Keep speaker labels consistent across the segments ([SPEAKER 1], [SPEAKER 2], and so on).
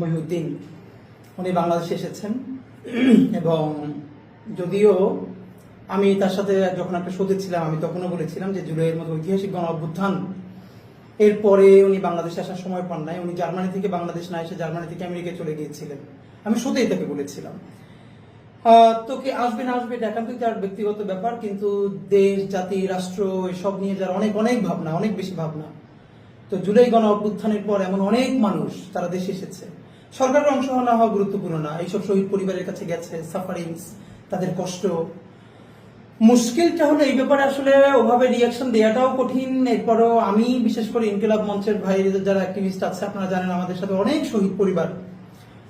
[SPEAKER 1] মহিউদ্দিন। উনি বাংলাদেশে এসেছেন। এবং যদিও আমি তার সাথে যখন একটা শোতে ছিলাম, আমি তখনও বলেছিলাম যে জুলাইয়ের মতো ঐতিহাসিক গণ অভ্যুত্থান, এরপরে উনি বাংলাদেশে আসার সময় পান নাই। উনি জার্মানি থেকে বাংলাদেশ না এসে জার্মানি থেকে আমেরিকায় চলে গিয়েছিলেন। আমি শোতেই তাকে বলেছিলাম। তো কে আসবে না আসবে একান্তই তার ব্যক্তিগত ব্যাপার, কিন্তু দেশ, জাতি, রাষ্ট্র, এসব নিয়ে যার অনেক অনেক ভাবনা, অনেক বেশি ভাবনা। তো জুলাই গণ অভ্যুত্থানের পর এমন অনেক মানুষ তারা দেশে এসেছে। সরকারের অংশ না হওয়া গুরুত্বপূর্ণ না। এইসব শহীদ পরিবারের কাছে গেছে সাফারিংস তাদের কষ্ট। মুশকিলটা হলো এই ব্যাপারে আসলে ওভাবে রিয়াকশন দেওয়াটাও কঠিন। এরপরও আমি, বিশেষ করে ইনকিলাব মঞ্চের ভাই যারা অ্যাক্টিভিস্ট আছে, আপনারা জানেন আমাদের সাথে অনেক শহীদ পরিবার।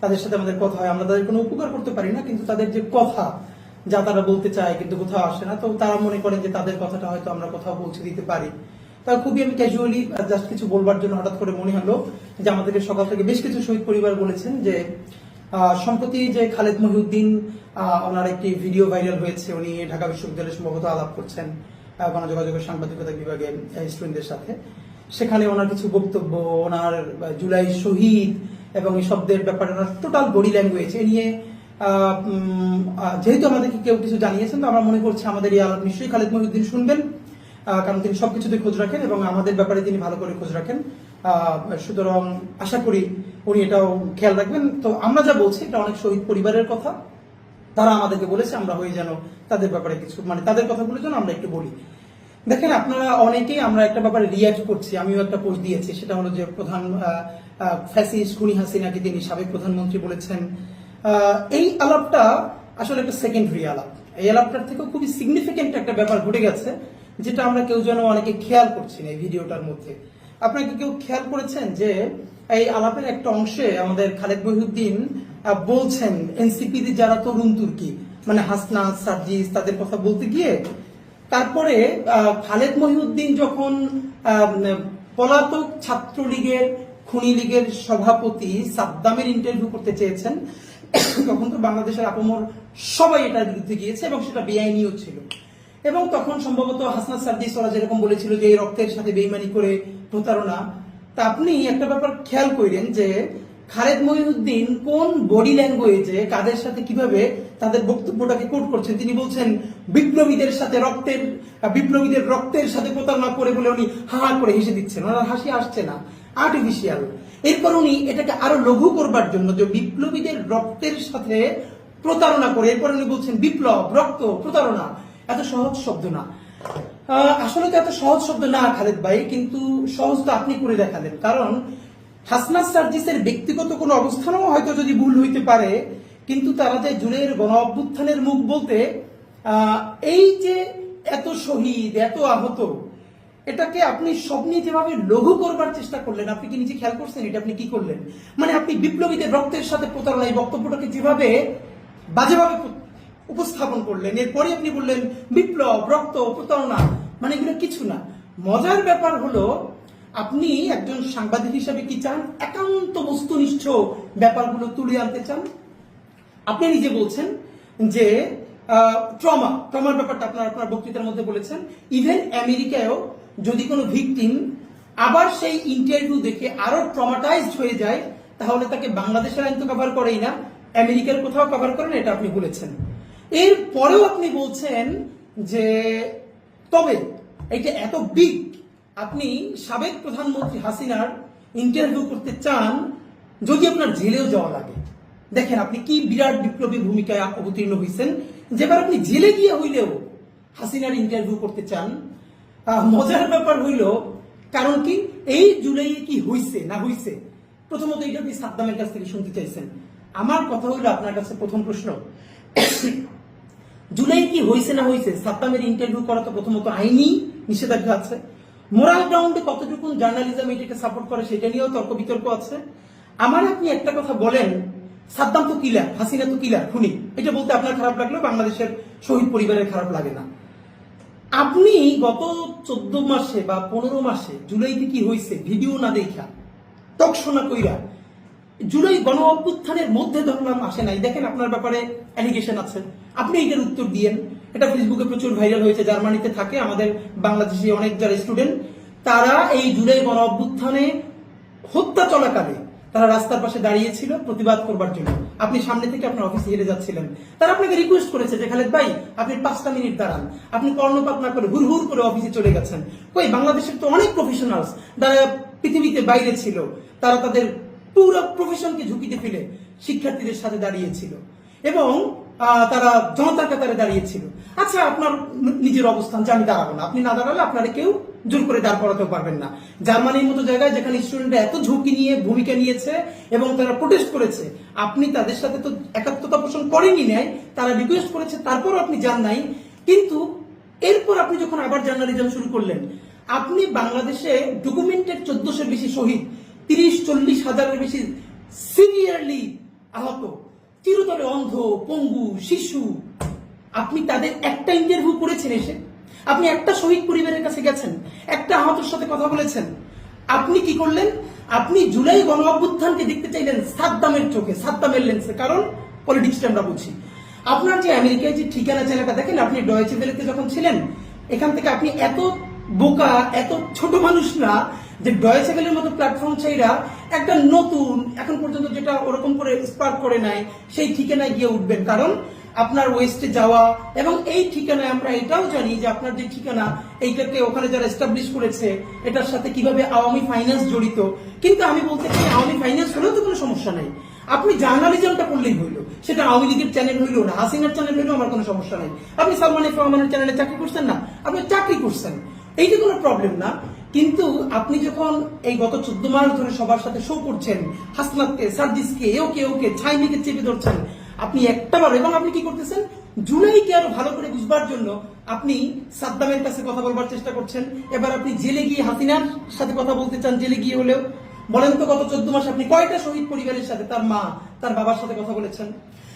[SPEAKER 1] তাদের সাথে আমাদের কথা হয়। আমরা তাদের কোনো উপকার করতে পারি না, কিন্তু তাদের যে কথা, যা তারা বলতে চায়, কিন্তু কোথাও আসে না, তো তারা মনে করেন যে তাদের কথাটা হয়তো আমরা কোথাও পৌঁছে দিতে পারি। তা খুবই আমি ক্যাজুয়ালি জাস্ট কিছু বলবার জন্য হঠাৎ করে মনে হলো যে আমাদেরকে সকাল থেকে বেশ কিছু শহীদ পরিবার বলেছেন যে সম্প্রতি যে খালেদ মহিউদ্দিন ওনার একটি ভিডিও ভাইরাল হয়েছে উনি ঢাকা বিশ্ববিদ্যালয়ে সম্ভবত আলাপ করছেন আহ, গণযোগাযোগ সাংবাদিকতা বিভাগের স্টুডেন্টদের সাথে। সেখানে ওনার কিছু বক্তব্য ওনার জুলাই শহীদ এবং এই শব্দের ব্যাপারে ওনার টোটাল বডি ল্যাঙ্গুয়েজ এ নিয়ে যেহেতু আমাদেরকে কেউ কিছু জানিয়েছেন তো আমরা মনে করছি আমাদের এই আলাপ নিশ্চয়ই খালেদ মহিউদ্দিন শুনবেন। কারণ তিনি সবকিছুতে খোঁজ রাখেন এবং আমাদের ব্যাপারে তিনি ভালো করে খোঁজ রাখেন। সুতরাং আশা করি উনি এটাও খেয়াল রাখবেন। তো আমরা যা বলছি, এটা অনেক শহীদ পরিবারের কথা। তারা আমাদেরকে বলেছে, আমরা হয়ে যেন তাদের ব্যাপারে কিছু মানে তাদের কথাগুলো যেন আমরা একটু বলি। দেখেন, আপনারা অনেকেই আমরা একটা ব্যাপারে রিয়াক্ট করছি, আমিও একটা পোস্ট দিয়েছি, সেটা হলো যে প্রধান ফ্যাসিস্ট খুনি হাসিনাকে তিনি সাবেক প্রধানমন্ত্রী বলেছেন। এই আলাপটা আসলে একটা সেকেন্ডারি আলাপ। এই আলাপটার থেকেও খুবই সিগনিফিকেন্ট একটা ব্যাপার ঘটে গেছে। যেটা আমরা কেউ যেন অনেকে খেয়াল করছি না এই ভিডিওটার মধ্যে। আপনাকে কেউ খেয়াল করেছেন যে এই আলাপের একটা অংশে আমাদের খালেদ মহিউদ্দিন বলছেন এনসিপি যারা তরুণ তুর্কি মানে হাসনা সার্জিস, তাদের কথা বলতে গিয়ে, তারপরে খালেদ মহিউদ্দিন যখন পলাতক ছাত্রলীগের, খুনি লীগের সভাপতি সাদ্দামের ইন্টারভিউ করতে চেয়েছেন, তখন তো বাংলাদেশের আপমর সবাই এটার বিরুদ্ধে গিয়েছে এবং সেটা বেআইনিও ছিল। এবং তখন সম্ভবত হাসনাত সার্জিস ওরা যেরকম বলেছিল যে এই রক্তের সাথে বেইমানি করে প্রতারণা, তা আপনি একটা ব্যাপার খেয়াল করেন যে খালেদ মহিউদ্দিন কোন বডি ল্যাঙ্গুয়েজে কাদের সাথে কীভাবে তাদের বক্তব্যটাকে কোট করছেন? তিনি বলছেন, বিপ্লবীদের সাথে রক্তের, বিপ্লবীদের রক্তের সাথে প্রতারণা করে বলে উনি হা করে হেসে দিচ্ছেন। ওনার হাসি আসছে না। আর্টিফিশিয়াল এরপর উনি এটাকে আরও লঘু করবার জন্য যে বিপ্লবীদের রক্তের সাথে প্রতারণা করে, এরপর উনি বলছেন, বিপ্লব, রক্ত, প্রতারণা। এত সহজ শব্দ না। আসলে তো এত সহজ শব্দ না, খালেদ ভাই, কিন্তু সহজ তো আপনি করে দেখালেন। কারণ হাসনাত সার্জিসের ব্যক্তিগত কোনো অবস্থানও হয়তো যদি ভুল হইতে পারে, কিন্তু তারা যে জুলাইয়ের গণ অভ্যুত্থানের মুখ বলতে এই যে এত শহীদ, এত আহত, এটাকে আপনি সব নিয়ে যেভাবে লঘু করবার চেষ্টা করলেন, আপনি কি নিজে খেয়াল করছেন এটা আপনি কি করলেন? মানে আপনি বিপ্লবীদের রক্তের সাথে প্রতারণা এই বক্তব্যটাকে যেভাবে বাজেভাবে উপস্থাপন করলেন। এরপরে আপনি বললেন, বিপ্লব, রক্ত, প্রতারণা মানে এগুলো কিছু না। মজার ব্যাপার হলো, আপনি একজন সাংবাদিক হিসাবে কি চান? একান্ত বস্তুনিষ্ঠ ব্যাপারগুলো তুলে আনতে চান? আপনি নিজে বলছেন যে ট্রমা, ট্রমার ব্যাপারটা আপনার আপনার বক্তৃতার মধ্যে বলেছেন। ইভেন আমেরিকায়ও যদি কোনো ভিকটিম আবার সেই ইন্টারভিউ দেখে আরও ট্রমাটাইজড হয়ে যায়, তাহলে তাকে বাংলাদেশের আইন তো কভার করেই না, আমেরিকার কোথাও কভার করেন, এটা আপনি বলেছেন। এর পরেও আপনি বলছেন যে, তবে এটা এত বিগ আপনি সাবেক প্রধানমন্ত্রী হাসিনার ইন্টারভিউ করতে চান যদি আপনার জেলেও যাওয়া লাগে। দেখেন, আপনি কি বিরাট বিপ্লবী ভূমিকায় অবতীর্ণ হয়েছেন যেবার আপনি জেলে গিয়ে হইলেও হাসিনার ইন্টারভিউ করতে চান মজার ব্যাপার হইল, কারণ কি, এই জুলাই কি হইছে, না হইছে, প্রথমত এটা আপনি সাদ্দামের কাছ থেকে শুনতে চাইছেন। আমার কথা হইল আপনার কাছে প্রথম প্রশ্ন। জুলাই কি হয়েছে না হয়েছে সাদ্দামের ইন্টারভিউ করা তো প্রথমত আইনি নিষেধাজ্ঞা আছে। মোরাল গ্রাউন্ডে কতটুকু জার্নালিজম এটাকে সাপোর্ট করে সেটা নিয়েও তর্ক বিতর্ক আছে। আমার আপনি একটা কথা বলেন, সাদ্দাম তো কিলার হাসিনা তো কিলার খুনি। এটা বলতে আপনার খারাপ লাগলেও বাংলাদেশের শহীদ পরিবারের খারাপ লাগে না। আপনি গত চোদ্দ মাসে বা পনেরো মাসে জুলাইতে কি হয়েছে ভিডিও না দেখা টকশোনা কইরা জুলাই গণ অভ্যুত্থানের মধ্যে ধরলাম আসে নাই। দেখেন আপনার ব্যাপারে অ্যালিগেশন আছে। আপনি এটার উত্তর দিয়েন। এটা ফেসবুকে প্রচুর ভাইরাল হয়েছে, জার্মানিতে থাকে, আমাদের বাংলাদেশি অনেক যারা স্টুডেন্ট তারা এই জুলাই গণ অভ্যুত্থানে হত্যা চলাকালে তারা রাস্তার পাশে দাঁড়িয়েছিল প্রতিবাদ করবার জন্য। আপনি সামনে থেকে আপনার অফিসে হেরে যাচ্ছিলেন। তারা আপনাকে রিকোয়েস্ট করেছে যে, খালেদ ভাই, আপনি পাঁচটা মিনিট দাঁড়ান। আপনি কর্ণপাত না করে হুর হুর করে অফিসে চলে গেছেন। কই, বাংলাদেশের তো অনেক প্রফেশনালস যারা পৃথিবীতে বাইরে ছিল, তারা তাদের পুরো প্রফেশনকে ঝুঁকিতে ফেলে শিক্ষার্থীদের সাথে দাঁড়িয়েছিল এবং তারা জনতার কাতারে দাঁড়িয়েছিল। আচ্ছা আপনার নিজের অবস্থান, যে আমি দাঁড়াবো না। আপনি না দাঁড়ালে আপনারা কেউ জোর করে দাঁড় করাতেও পারবেন না। জার্মানির মতো জায়গায় যেখানে স্টুডেন্টরা এত ঝুঁকি নিয়ে ভূমিকা নিয়েছে এবং তারা প্রোটেস্ট করেছে, আপনি তাদের সাথে তো একাত্মতা পোষণ করেনি নেয় তারা রিকোয়েস্ট করেছে, তারপরও আপনি যান নাই। কিন্তু এরপর আপনি যখন আবার জার্নালিজম শুরু করলেন, আপনি বাংলাদেশে ডকুমেন্টেড চোদ্দশোর বেশি শহীদ তিরিশ, চল্লিশ হাজারের বেশি সিভিয়ারলি আহত। চিরতরে অন্ধ, পঙ্গু, শিশু। আপনি তাদের একটা ইন্টারভিউ করেছেন এসে? আপনি একটা শহীদ পরিবারের কাছে গেছেন, একটা আহতর সাথে কথা বলেছেন। আপনি কি করলেন? আপনি জুলাই গণ অভ্যুত্থানকে দেখতে চাইলেন সাদ্দামের চোখে, সাদ্দামের লেন্সে কারণ পলিটিক্সটা আমরা বুঝি। আপনার যে আমেরিকায় যে ঠিকানা জায়গাটা দেখেন, আপনি ডয়েচে ভেলেতে যখন ছিলেন, এখান থেকে আপনি এত বোকা, এত ছোট মানুষ না যে ডয়েচে ভেলের মতো প্ল্যাটফর্ম চাইরা একটা নতুন, এখন পর্যন্ত যেটা ওরকম করে স্পার্ক করে নাই, সেই ঠিকানায় গিয়ে উঠবেন। কারণ আপনার ওয়েস্টে যাওয়া এবং এই ঠিকানায় আমরা এটাও জানি যে আপনার যে ঠিকানা, এইটাকে ওখানে যারা এস্টাবলিশ করেছে, এটার সাথে কীভাবে আওয়ামী ফাইন্যান্স জড়িত। কিন্তু আমি বলতে চাই, আওয়ামী ফাইন্যান্স হলেও তো কোনো সমস্যা নাই। আপনি জার্নালিজমটা করলেই হইল। সেটা আওয়ামী লীগের চ্যানেল হইল না, হাসিনার চ্যানেল হইল আমার কোনো সমস্যা নাই। আপনি সালমান এফ রহমানের চ্যানেলে চাকরি করছেন না? আপনি চাকরি করছেন। এইটা কোনো প্রবলেম না। কিন্তু আপনি যখন এই গত চোদ্দ মাস ধরে সবার সাথে শো করছেন, হাসনাতকে, সার্জিসকে ওকে ওকে ছাইমিকে চেপে ধরছেন, আপনি একটাবার এবং আপনি কি করতেছেন? জুলাইকে আরও ভালো করে বুঝবার জন্য আপনি সাদ্দামের কাছে কথা বলবার চেষ্টা করছেন। এবার আপনি জেলে গিয়ে হাসিনার সাথে কথা বলতে চান, জেলে গিয়ে হলেও বলেন তো গত চোদ্দ মাস আপনি কয়টা শহীদ পরিবারের সাথে, তার মা, তার বাবার সাথে কথা বলেছেন?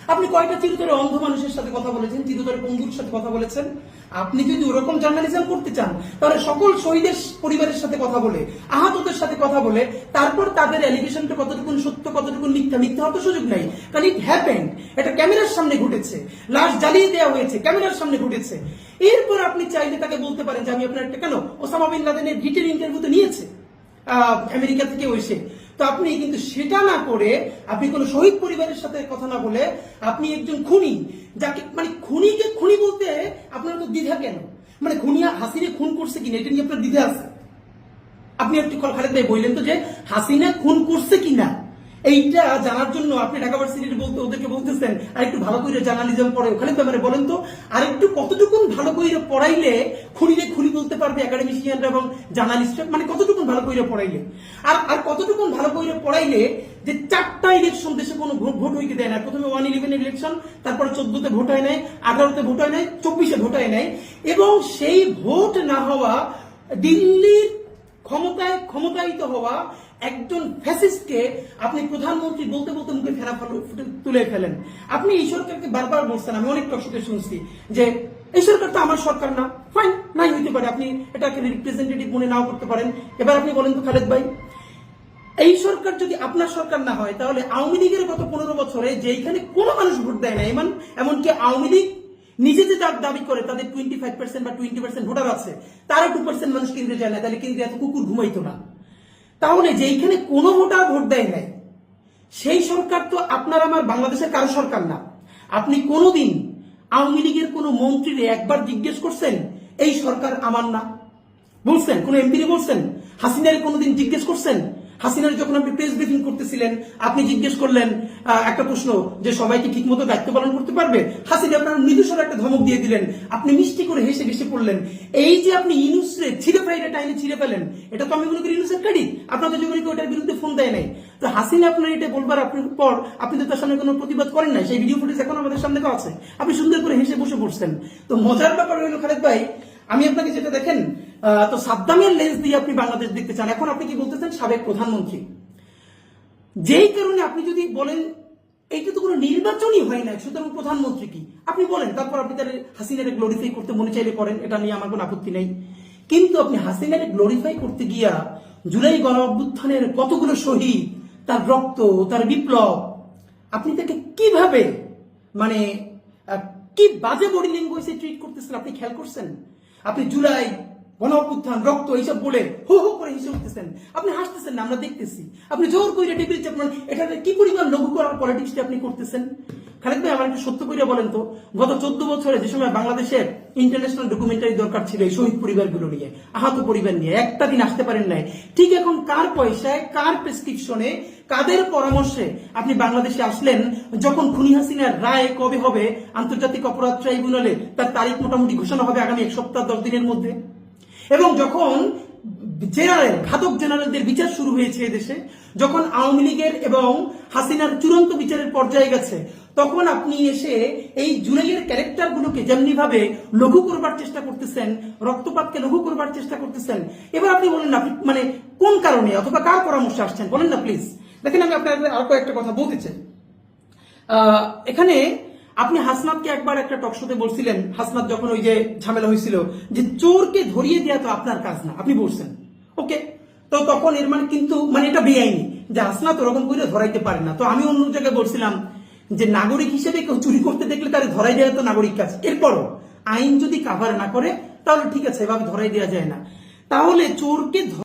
[SPEAKER 1] আপনি কয়টা চিরতরে অন্ধ মানুষের সাথে কথা বলেছেন, চিরতরে পঙ্গুর সাথে কথা বলেছেন? আপনি যদি ওরকম জার্নালিজম করতে চান, তাহলে সকল শহীদের পরিবারের সাথে কথা বলে, আহতদের সাথে কথা বলে, তারপর তাদের অ্যালিগেশনটা কতটুকু সত্য কতটুকু মিথ্যা মিথ্যা হওয়ার সুযোগ নাই। কারণ ইট হ্যাপেন্ড এটা ক্যামেরার সামনে ঘটেছে। লাশ জ্বালিয়ে দেওয়া হয়েছে, ক্যামেরার সামনে ঘটেছে। এরপর আপনি চাইলে তাকে বলতে পারেন যে, আমি আপনার একটা কেন? ওসামা বিন লাদেনের ডিটেল ইন্টারভিউ তো নিয়েছে। আমেরিকা থেকে এসে তো আপনি কিন্তু সেটা না করে আপনি কোনো শহীদ পরিবারের সাথে কথা না বলে আপনি একজন খুনি, যাকে মানে খুনিকে খুনি বলতে আপনার তো দ্বিধা কেন? মানে খুনিয়া হাসিনে খুন করছে কিনা, এটা নিয়ে আপনার দ্বিধা আছে। আপনি একটু খালেদ ভাই বললেন তো যে হাসিনা খুন করছে কিনা? এইটা জানার জন্য আপনি ঢাকা ভার্সিটির বলতে ওদেরকে বলতেছেন আর একটু ভালো করে জার্নালিজম পড়ে খালেদ ভাই মানে বলেন তো আর একটু কতটুকুন ভালো করে পড়াইলে খুনিরে খুনি বলতে পারবে একাডেমিশিয়ানরা এবং জার্নালিস্টরা মানে কতটুকুন ভালো করে পড়াইলে? আর আর কতটুকুন ভালো করে পড়াইলে যে চারটা ইলেকশন দেশে কোনো ভোট হইতে দেয় না। প্রথমে ওয়ান ইলেভেন ইলেকশন তারপরে চোদ্দতে ভোট হয় নাই, আঠারোতে ভোট হয় নাই, চব্বিশে ভোট হয় নাই, এবং সেই ভোট না হওয়া দিল্লির ক্ষমতায়, ক্ষমতায়িত হওয়া একজন ফ্যাসিস্টকে আপনি প্রধানমন্ত্রী বলতে বলতে মুখে ফেরা তুলে ফেলেন। আপনি এই সরকারকে বারবার বলছেন, আমি অনেক টকশোতে শুনছি যে এই সরকার তো আমার সরকার না। ফাইন নাই হইতে পারে, আপনি এটাকে রিপ্রেজেন্টেটিভ মনে নাও করতে পারেন। এবার আপনি বলেন তো খালেদ ভাই, এই সরকার যদি আপনার সরকার না হয়, তাহলে আওয়ামী লীগের গত পনেরো বছরে যেখানে কোনো মানুষ ভোট দেয় না এমন এমনকি আওয়ামী লীগ নিজে যে দাব দাবি করে, তাদের টোয়েন্টি ফাইভ পার্সেন্ট বা টোয়েন্টি পার্সেন্ট ভোটার আছে তারও টু পার্সেন্ট মানুষ কেন্দ্রে যায় না তাহলে কেন্দ্রে এত কুকুর ঘুমাইতো না? তাহলে যেইখানে কোনো ভোটার ভোট দেয় নাই, সেই সরকার তো আপনার আমার বাংলাদেশের কারও সরকার না। আপনি কোনোদিন আওয়ামী লীগের কোনো মন্ত্রীর একবার জিজ্ঞেস করছেন, এই সরকার আমার না? বলছেন, কোন এমপি বলছেন? হাসিনার কোনোদিন জিজ্ঞেস করছেন হাসিনার যখন আপনি প্রেস ব্রিফিং করতেছিলেন, আপনি জিজ্ঞেস করলেন একটা প্রশ্ন যে সবাইকে ঠিক মতো দায়িত্ব পালন করতে পারবে? হাসিনা আপনার মৃদুস্বর একটা ধমক দিয়ে দিলেন। আপনি মিষ্টি করে হেসে হেসে পড়লেন। এই যে আপনি ইনুসরে ছিঁড়ে ফেলে টাইনে ছিঁড়ে ফেলেন, এটা তো আমি মনে করি ইনুসের কাড়ি আপনাদের যখন কেউ এটার বিরুদ্ধে ফোন দেয় নাই। তো হাসিনা আপনার এটা বলবার আপনার পর আপনি তো তার সামনে কোনো প্রতিবাদ করেন নাই। সেই ভিডিও ফুটেজ এখন আমাদের সামনে তো আছে। আপনি সুন্দর করে হেসে বসে পড়ছেন। তো মজার ব্যাপার হলো খালেদ ভাই, আমি আপনাকে যেটা দেখেন তো সাদ্দামের লেন্স দিয়ে আপনি বাংলাদেশ দেখতে চান। এখন আপনি কি বলতে চান সাবেক প্রধানমন্ত্রী। যেই কারণে আপনি যদি বলেন, এইটা তো কোনো নির্বাচনই হয় না সুতরাং প্রধানমন্ত্রী কি? আপনি বলেন, তারপর আপনি তাহলে হাসিনারে গ্লোরিফাই করতে মনে চাইলে করেন, এটা নিয়ে আমার কোনো আপত্তি নেই। কিন্তু আপনি হাসিনারে গ্লোরিফাই করতে গিয়া জুলাই গণ অভ্যুত্থানের কতগুলো শহীদ, তার রক্ত, তার বিপ্লব, আপনি তাকে কীভাবে মানে কি বাজে বডি ল্যাঙ্গুয়েজে ট্রিট করতেছেন? আপনি খেয়াল করছেন? আপনি জুলাই গণ রক্ত, এইসব বলে হো হো করে হেসে উঠতেছেন। আপনি হাসতেছেন না, আমরা দেখতেছি। আপনি জোর করে টেবিল চাপমান এটা কি পরিমাণ লঘু করার পলিটিক্সটা আপনি করতেছেন? খালেদ ভাই, আমার একটু সত্য করে বলেন তো, গত চোদ্দ বছরে যে সময় বাংলাদেশের ইন্টারন্যাশনাল ডকুমেন্টারি দরকার ছিল এই শহীদ পরিবারগুলো নিয়ে, আহত পরিবার নিয়ে, একটা দিন আসতে পারেন নাই। ঠিক এখন কার পয়সায়, কার প্রেসক্রিপশনে কাদের পরামর্শে আপনি বাংলাদেশে আসলেন, যখন খুনি হাসিনার রায় কবে হবে, আন্তর্জাতিক অপরাধ ট্রাইব্যুনালে তার তারিখ মোটামুটি ঘোষণা হবে আগামী এক সপ্তাহ, দশ দিনের মধ্যে? এবং যখন জেনারেল, ঘাতক জেনারেলদের বিচার শুরু হয়েছে এদেশে, যখন আওয়ামী লীগের এবং হাসিনার চূড়ান্ত বিচারের পর্যায়ে গেছে, তখন আপনি এসে এই জুলাইয়ের ক্যারেক্টারগুলোকে যেমনি ভাবে লঘু করবার চেষ্টা করতেছেন, রক্তপাতকে লঘু করবার চেষ্টা করতেছেন, এবার আপনি বলেন না মানে কোন কারণে অথবা কার পরামর্শে আসছেন? বলেন না প্লিজ দেখেন, আমি আপনার আর কয়েকটা কথা বলতে চাই। এখানে আপনি হাসনাতকে একবার একটা টকশোতে বলছিলেন, হাসনাত যখন ওই যে ঝামেলা হয়েছিল, যে চোরকে ধরিয়ে দেওয়া তো আপনার কাজ না, আপনি বলছেন। ওকে তো তখন এর মানে কিন্তু মানে এটা বেআইনি, যে হাসনাত ওরকম করে ধরাইতে পারে না। তো আমি অন্য জায়গায় বলছিলাম যে নাগরিক হিসেবে কেউ চুরি করতে দেখলে তার ধরাই দেওয়া তো নাগরিক কাজ। এরপরও আইন যদি কাভার না করে, তাহলে ঠিক আছে, এভাবে ধরাই দেওয়া যায় না। তাহলে চোরকে